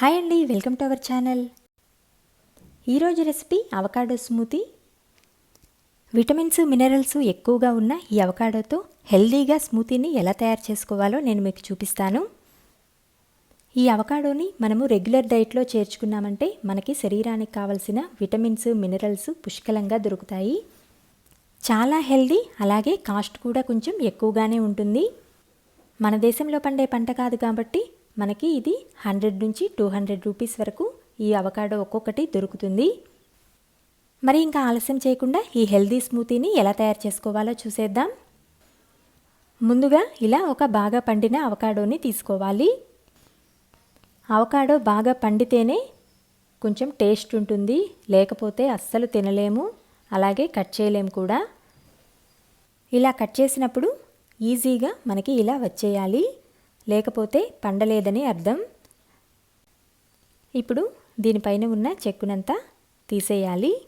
Hi అండి welcome to our channel. ఈరోజు recipe avocado smoothie. Vitamins minerals ఎక్కువగా ఉన్న ఈ అవకాడోతో హెల్దీగా స్మూతీని ఎలా తయారు చేసుకోవాలో నేను మీకు చూపిస్తాను. ఈ అవకాడోని మనము రెగ్యులర్ డైట్లో చేర్చుకున్నామంటే మనకి శరీరానికి కావలసిన విటమిన్స్ మినరల్స్ పుష్కలంగా దొరుకుతాయి. చాలా హెల్దీ అలాగే కాస్ట్ కూడా కొంచెం ఎక్కువగానే ఉంటుంది. మన దేశంలో పండే పంట కాదు కాబట్టి మనకి ఇది హండ్రెడ్ నుంచి టూ హండ్రెడ్ రూపీస్ వరకు ఈ అవకాడో ఒక్కొక్కటి దొరుకుతుంది. మరి ఇంకా ఆలస్యం చేయకుండా ఈ హెల్దీ స్మూతీని ఎలా తయారు చేసుకోవాలో చూసేద్దాం. ముందుగా ఇలా ఒక బాగా పండిన అవకాడోని తీసుకోవాలి. అవకాడో బాగా పండితేనే కొంచెం టేస్ట్ ఉంటుంది లేకపోతే అస్సలు తినలేము అలాగే కట్ చేయలేము కూడా. ఇలా కట్ చేసినప్పుడు ఈజీగా మనకి ఇలా వచ్చేయాలి. లేకపోతే పండలేదని అర్థం. ఇప్పుడు దీనిపైన ఉన్న చెక్కునంతా తీసేయాలి.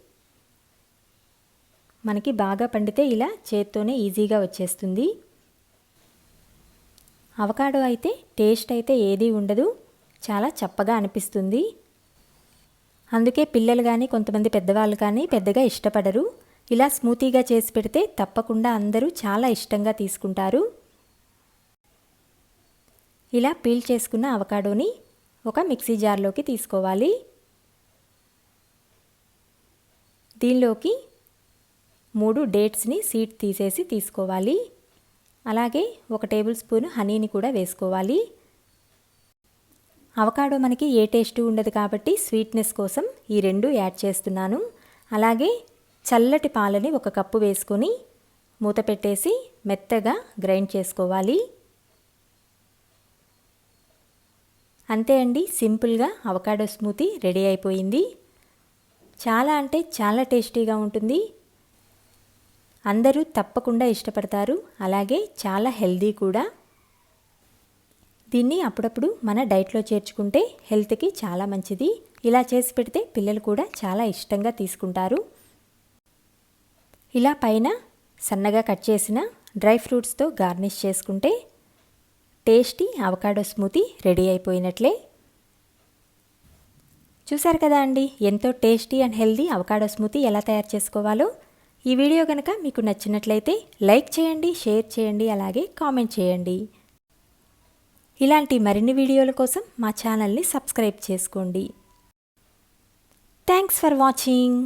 మనకి బాగా పండితే ఇలా చేత్తోనే ఈజీగా వచ్చేస్తుంది. అవకాడో అయితే టేస్ట్ అయితే ఏదీ ఉండదు. చాలా చప్పగా అనిపిస్తుంది. అందుకే పిల్లలు కానీ కొంతమంది పెద్దవాళ్ళు కానీ పెద్దగా ఇష్టపడరు. ఇలా స్మూతీగా చేసి పెడితే తప్పకుండా అందరూ చాలా ఇష్టంగా తీసుకుంటారు. ఇలా పీల్ చేసుకున్న అవకాడోని ఒక మిక్సీ జార్లోకి తీసుకోవాలి. దీనిలోకి మూడు డేట్స్ని సీడ్ తీసేసి తీసుకోవాలి. అలాగే ఒక టేబుల్ స్పూన్ హనీని కూడా వేసుకోవాలి. అవకాడో మనకి ఏ టేస్ట్ ఉండదు కాబట్టి స్వీట్నెస్ కోసం ఈ రెండు యాడ్ చేస్తున్నాను. అలాగే చల్లటి పాలని ఒక కప్పు వేసుకొని మూత పెట్టేసి మెత్తగా గ్రైండ్ చేసుకోవాలి. అంతే అండి సింపుల్గా అవకాడో స్మూతీ రెడీ అయిపోయింది. చాలా అంటే చాలా టేస్టీగా ఉంటుంది. అందరూ తప్పకుండా ఇష్టపడతారు. అలాగే చాలా హెల్దీ కూడా. దీన్ని అప్పుడప్పుడు మన డైట్లో చేర్చుకుంటే హెల్త్కి చాలా మంచిది. ఇలా చేసి పెడితే పిల్లలు కూడా చాలా ఇష్టంగా తీసుకుంటారు. ఇలా పైన సన్నగా కట్ చేసిన డ్రై ఫ్రూట్స్తో గార్నిష్ చేసుకుంటే టేస్టీ అవకాడో స్మూతీ రెడీ అయిపోయినట్లే. చూసారు కదా అండి ఎంతో tasty and healthy avocado smoothie ఎలా తయారు చేసుకోవాలో? ఈ వీడియో కనుక మీకు నచ్చినట్లయితే లైక్ చేయండి షేర్ చేయండి అలాగే కామెంట్ చేయండి. ఇలాంటి మరిన్ని వీడియోల కోసం మా ఛానల్ని సబ్స్క్రైబ్ చేసుకోండి. Thanks for watching.